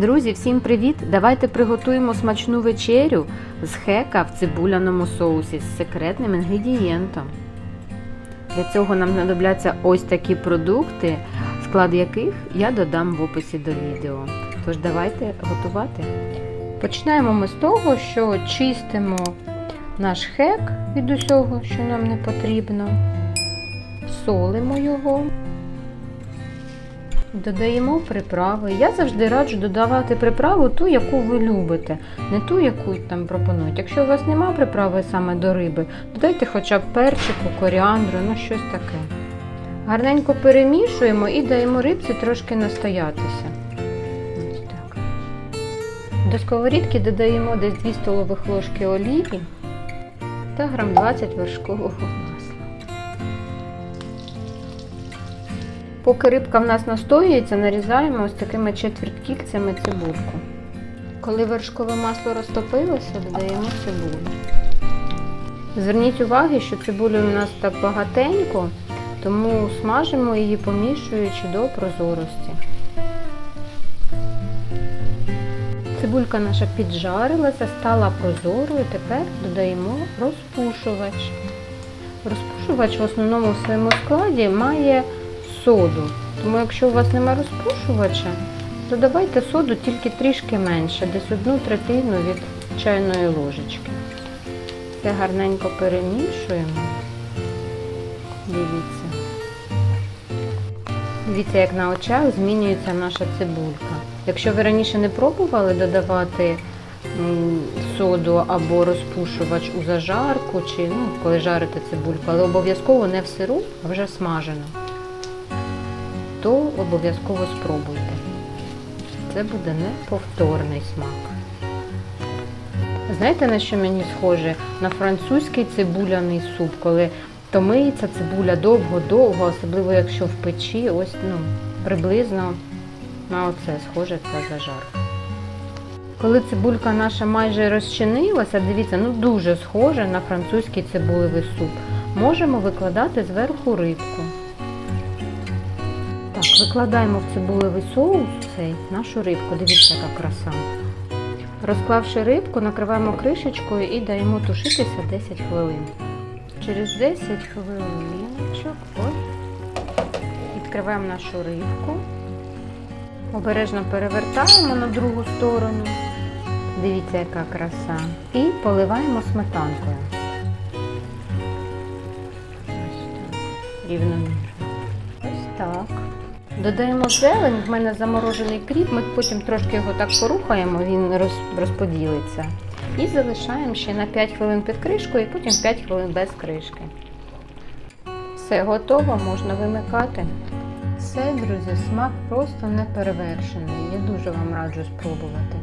Друзі, всім привіт! Давайте приготуємо смачну вечерю з хека в цибуляному соусі з секретним інгредієнтом. Для цього нам знадобляться ось такі продукти, склад яких я додам в описі до відео. Тож давайте готувати. Починаємо ми з того, що чистимо наш хек від усього, що нам не потрібно, солимо його. Додаємо приправи. Я завжди раджу додавати приправу ту, яку ви любите, не ту, яку там пропонують. Якщо у вас немає приправи саме до риби, додайте хоча б перчику, коріандру, ну щось таке. Гарненько перемішуємо і даємо рибці трошки настоятися. Так. До сковорідки додаємо десь 2 столових ложки олії та грам 20 вершкового Поки рибка в нас настоюється, нарізаємо ось такими четверткільцями цибульку. Коли вершкове масло розтопилося, додаємо цибулю. Зверніть увагу, що цибулі у нас так багатенько, тому смажимо її, помішуючи до прозорості. Цибулька наша піджарилася, стала прозорою, тепер додаємо розпушувач. Розпушувач в основному в своєму складі має соду. Тому якщо у вас немає розпушувача, додавайте соду тільки трішки менше, десь одну третину від чайної ложечки. Все гарненько перемішуємо. Дивіться. Дивіться, як на очах змінюється наша цибулька. Якщо ви раніше не пробували додавати соду або розпушувач у зажарку, чи ну, коли жарите цибульку, але обов'язково не в сиру, а вже смажено то обов'язково спробуйте. Це буде неповторний смак. Знаєте, на що мені схоже? На французький цибуляний суп, коли томиється цибуля довго-довго, особливо якщо в печі, ось ну, приблизно на оце схоже ця зажарка. Коли цибулька наша майже розчинилася, дивіться, ну дуже схоже на французький цибулевий суп. Можемо викладати зверху рибку. Так, викладаємо в цибулевий соус цей нашу рибку. Дивіться, яка краса. Розклавши рибку, накриваємо кришечкою і даємо тушитися 10 хвилин. Через 10 хвилиночок відкриваємо нашу рибку. Обережно перевертаємо на другу сторону. Дивіться, яка краса. І поливаємо сметанкою. Рівномірно. Ось так. Додаємо зелень, в мене заморожений кріп, ми потім трошки його так порухаємо, він роз- розподілиться. І залишаємо ще на 5 хвилин під кришкою, і потім 5 хвилин без кришки. Все готово, можна вимикати. Все, друзі, смак просто неперевершений. Я дуже вам раджу спробувати.